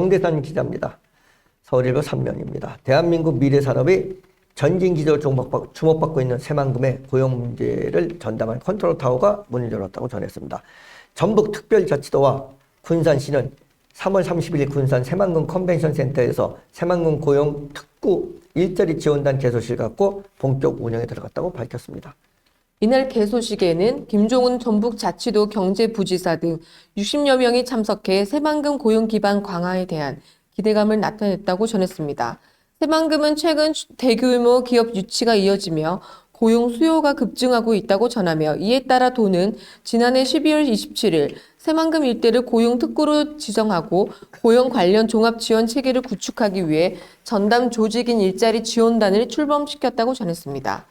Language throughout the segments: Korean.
정대산 기자입니다. 서울일보 3면입니다. 대한민국 미래산업이 전진 기조를 주목받- 주목받고 있는 새만금의 고용 문제를 전담한 컨트롤 타워가 문을 열었다고 전했습니다. 전북특별자치도와 군산시는 3월 30일 군산 새만금 컨벤션 센터에서 새만금 고용 특구 일자리 지원단 개소실 갖고 본격 운영에 들어갔다고 밝혔습니다. 이날 개소식에는 김종훈 전북 자치도 경제부지사 등 60여 명이 참석해 새만금 고용 기반 강화에 대한 기대감을 나타냈다고 전했습니다. 새만금은 최근 대규모 기업 유치가 이어지며 고용 수요가 급증하고 있다고 전하며 이에 따라 도는 지난해 12월 27일 새만금 일대를 고용 특구로 지정하고 고용 관련 종합 지원 체계를 구축하기 위해 전담 조직인 일자리 지원단을 출범시켰다고 전했습니다.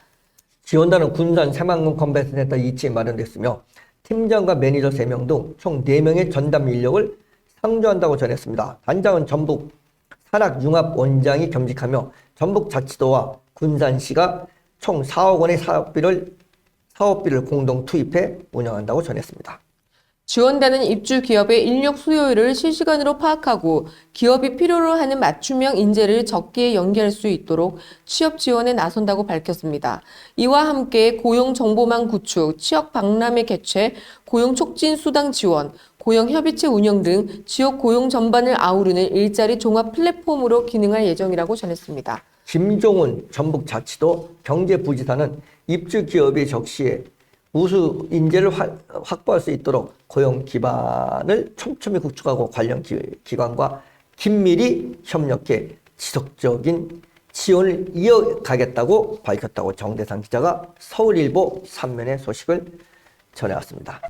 지원단은 군산 새만금 컨벤션 센터 2층에 마련됐으며 팀장과 매니저 3명 등 총 4명의 전담 인력을 상주한다고 전했습니다. 단장은 전북 산학융합원장이 겸직하며 전북자치도와 군산시가 총 4억 원의 사업비를 사업비를 공동 투입해 운영한다고 전했습니다. 지원단은 입주 기업의 인력 수요를 실시간으로 파악하고 기업이 필요로 하는 맞춤형 인재를 적기에 연계할 수 있도록 취업 지원에 나선다고 밝혔습니다. 이와 함께 고용 정보망 구축, 취업 박람회 개최, 고용 촉진 수당 지원, 고용 협의체 운영 등 지역 고용 전반을 아우르는 일자리 종합 플랫폼으로 기능할 예정이라고 전했습니다. 김종훈 전북자치도 경제부지사는 입주 기업이 적시에 우수 인재를 화- 확보할 수 있도록 고용 기반을 촘촘히 구축하고 관련 기, 기관과 긴밀히 협력해 지속적인 지원을 이어가겠다고 밝혔다고 정대상 기자가 서울일보 3면의 소식을 전해왔습니다.